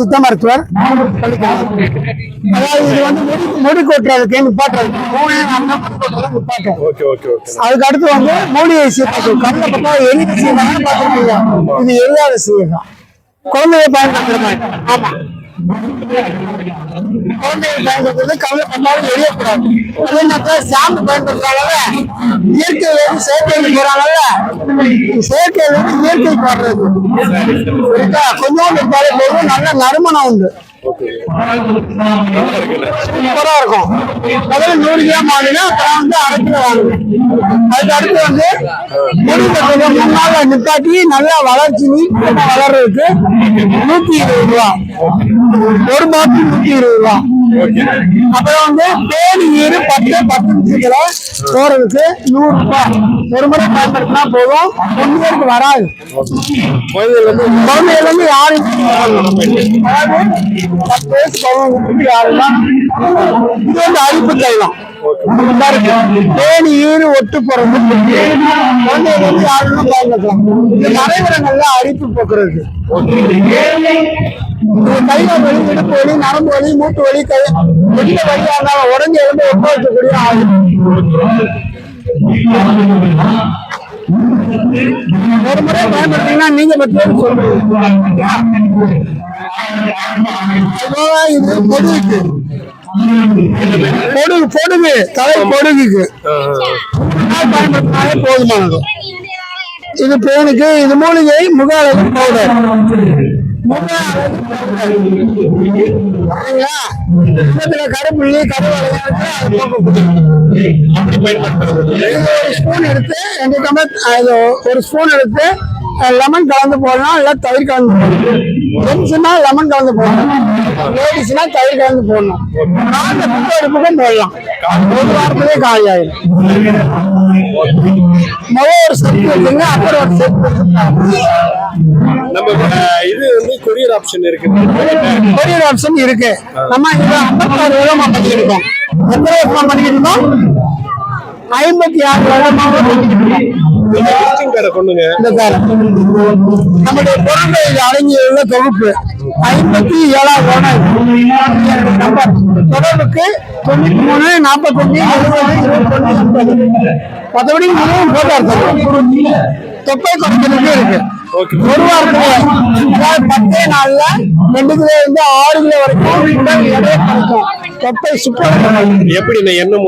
சித்த மருத்துவர். அதாவது இது வந்து முடி முடி கொட்டுறதுக்கு நிப்பாட்டுறது. அதுக்கு அடுத்து வந்து மூலிகை சீரகம் கண்ணில் பார்த்தா பார்த்துருக்கீங்க இது எரியாத சீரகம் குழந்தைய பயன்படுத்துற மாதிரி ஆமா. குழந்தைய பயன்படுத்துறது கவலை பண்ணாலும் எரியக்கூடாது அதே நேரத்தில் போறாங்கல்ல செயற்கை வேறு இயற்கை போடுறது இருந்தாலே போதும் நல்ல நறுமணம் உண்டு. சூப்பரா இருக்கும். முதல்ல நூறு கிராம் வாங்கினா அப்புறம் வந்து அரை கிலோ அதுக்கு அடுத்து வந்து முடி கட்டுறது மூணு நிப்பாட்டி நல்லா வளர்ச்சி நீட்டமா வளர்றதுக்கு நூத்தி இருபது ரூபா. ஒரு பாட்டில் நூத்தி இருபது ரூபா. அப்புறம் வந்து தேனி நீர் பத்து பத்து நிமிஷத்துல போறதுக்கு நூறு ரூபாய். ஒரு முறை பயன்படுத்தினா போதும். ஒன் இயருக்கு வராது. குழந்தைகள் வந்து யாரும் பத்து வயசு குழந்தைங்களுக்கு யாருன்னா இது வந்து அரிப்பு தைலம். இந்த இருக்கு. தேனி ஈறு ஒட்டு போறது குழந்தைகள் வந்து யாருன்னா பயன்படுத்தலாம் இது மறைவிடங்கள்ல அரிப்பு போக்குறது கைகால் வலி இடுப்பு வலி நரம்பு வலி மூட்டு வலி கை எந்த வழியா இருந்தாலும் உடஞ்சி எழுந்து ஒப்ப வைக்கக்கூடிய ஆள் ஒரு முறை பயன்படுத்தீங்கன்னா நீங்க பற்றி சொல்றீங்க இது பொடுகுக்கு பொடுகு பொடுகு தலை பொடுகுக்கு பயன்படுத்தினாலே போதுமானது. இது பேனுக்கு இது மூலிகை முக அழகு பவுடர் கருப்புள்ளி இது ஒரு ஸ்பூன் எடுத்து ஒரு ஸ்பூன் எடுத்து லெமன் கலந்து போடலாம் இல்ல தயிர் கலந்து போடலாம். ஜென்ஸ்னா லெமன் கலந்து போடணும் லேடிஸ்னா தயிர் கலந்து போடணும் நாலு புக்கு எடுப்புக்கும் போடலாம். ஒரு வாரத்திலே காலி ஆயிடும் முதல் ஒரு செட் வச்சுங்க அப்புறம் ஒரு செட் நம்ம இது வந்து கொரியர் ஆப்ஷன் இருக்கு. கொரியர் ஆப்ஷன் இருக்கு. நம்ம இது ஐம்பத்தாறு வருடமா பண்ணிருக்கோம் எத்தனை வருஷமா பண்ணிக்கிட்டு இருந்தோம் ஐம்பத்தி ஆறு வருடமா பண்ணிக்கிட்டு இருக்கோம் கொண்டுங்க இந்த காரம் நம்முடைய பொருட்கள் இது அடங்கியுள்ள தொகுப்பு ஐம்பத்தி ஏழாம் கோணம் நம்பர் தொடர்புக்கு தொண்ணூத்தி மூணு நாற்பத்தஞ்சு எழுபது இருபத்தொன்னு எண்பது மற்றபடி மிகவும் போட்டோ தொப்பை குறைக்கிறதுக்கு இருக்கு. ஒரு வாரத்துல பத்தே நாள்ல ரெண்டு கிலோ இருந்து ஆறு கிலோ வரைக்கும் குறைக்கும். தொப்பை சுத்தம். எப்படி என்ன